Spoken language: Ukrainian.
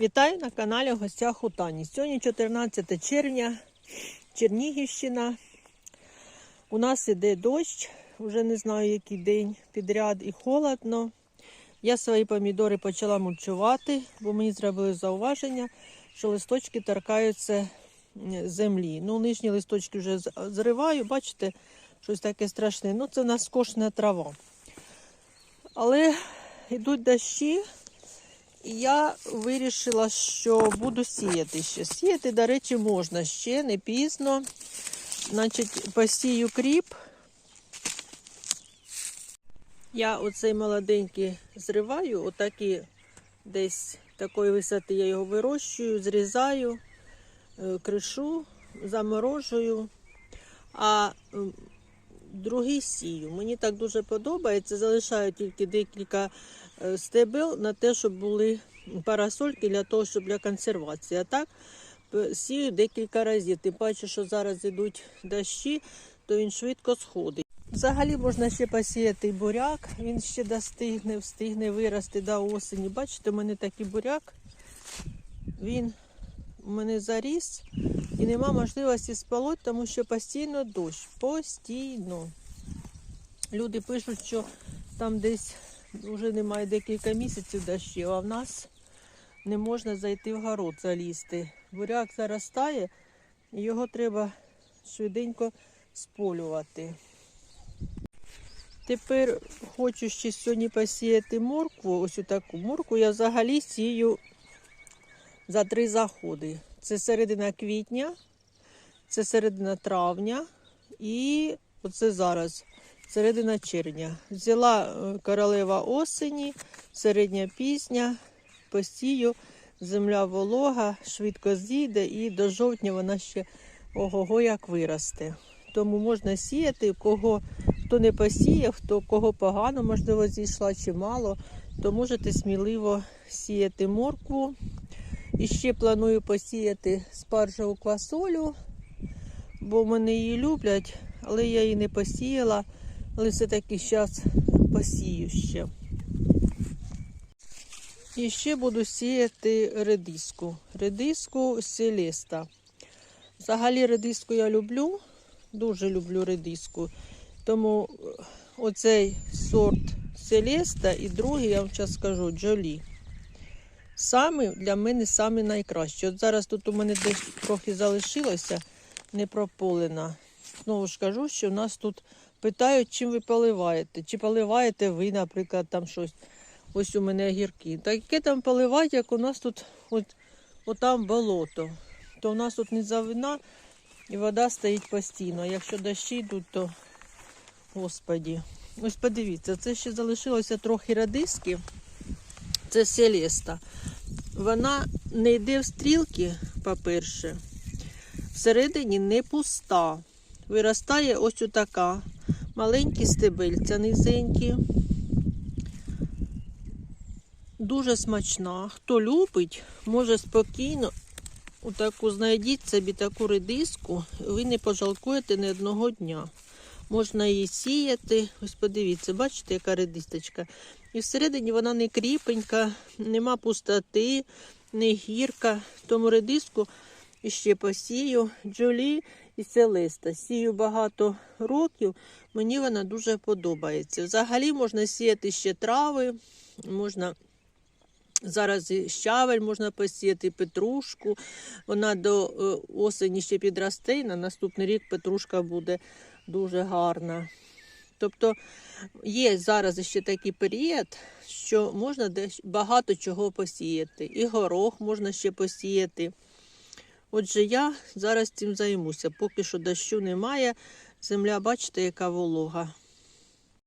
Вітаю на каналі в гостях у Тані. Сьогодні 14 червня, Чернігівщина. У нас іде дощ, вже не знаю який день підряд і холодно. Я свої помідори почала мульчувати, бо мені зробили зауваження, що листочки торкаються землі. Ну, нижні листочки вже зриваю, бачите, щось таке страшне. Ну, це в нас скошена трава. Але йдуть дощі, і я вирішила, що буду сіяти ще. Сіяти, до речі, можна ще, не пізно. Значить, посію кріп. Я оцей молоденький зриваю, отакі десь такої висоти я його вирощую, зрізаю, е, кришу, заморожую. А другий сію. Мені так дуже подобається. Залишаю тільки декілька е, стебел на те, щоб були парасольки для того, щоб для консервації. А так сію декілька разів. Тим паче, що зараз йдуть дощі, то він швидко сходить. Взагалі можна ще посіяти буряк, він ще достигне, встигне вирости до осені. Бачите, у мене такий буряк, він у мене заріс і нема можливості спалити, тому що постійно дощ. Постійно. Люди пишуть, що там десь вже немає декілька місяців дощів, а в нас не можна зайти в город залізти. Буряк заростає, і його треба швиденько сполювати. Тепер хочу ще сьогодні посіяти моркву. Ось таку моркву я взагалі сію за три заходи. Це середина квітня, це середина травня і оце зараз середина червня. Взяла е, королева осені, середня пізня, посію, земля волога, швидко зійде і до жовтня вона ще ого-го як виросте. Тому можна сіяти, кого хто не посіяв, хто кого погано, можливо, зійшла чи мало, то можете сміливо сіяти моркву. І ще планую посіяти спаржеву квасолю, бо мене її люблять, але я її не посіяла. Але все-таки зараз посію ще. І ще буду сіяти редиску. Редиску селеста. Взагалі редиску я люблю, дуже люблю редиску. Тому е, оцей сорт селеста і другий, я вам зараз скажу, джолі. Саме для мене саме найкраще. От зараз тут у мене десь трохи залишилося не прополена. Знову ж кажу, що в нас тут питають, чим ви поливаєте. Чи поливаєте ви, наприклад, там щось. Ось у мене огірки. Так яке там поливати, як у нас тут от, отам болото. То у нас тут низовина і вода стоїть постійно. Якщо дощі йдуть, то господі. Ось подивіться, це ще залишилося трохи радиски. Це селеста. Вона не йде в стрілки, по-перше. Всередині не пуста. Виростає ось така. Маленькі стебельця низенькі. Дуже смачна. Хто любить, може спокійно отаку знайдіть собі таку редиску, ви не пожалкуєте ні одного дня. Можна її сіяти. Ось подивіться, бачите, яка редисточка. І всередині вона не кріпенька, нема пустоти, не гірка. Тому редиску іще посію. Джолі і Селеста. Сію багато років. Мені вона дуже подобається. Взагалі можна сіяти ще трави, можна. Зараз і щавель можна посіяти, петрушку. Вона до е, осені ще підросте, і на наступний рік петрушка буде дуже гарна. Тобто є зараз ще такий період, що можна десь багато чого посіяти. І горох можна ще посіяти. Отже, я зараз цим займуся. Поки що дощу немає. Земля, бачите, яка волога.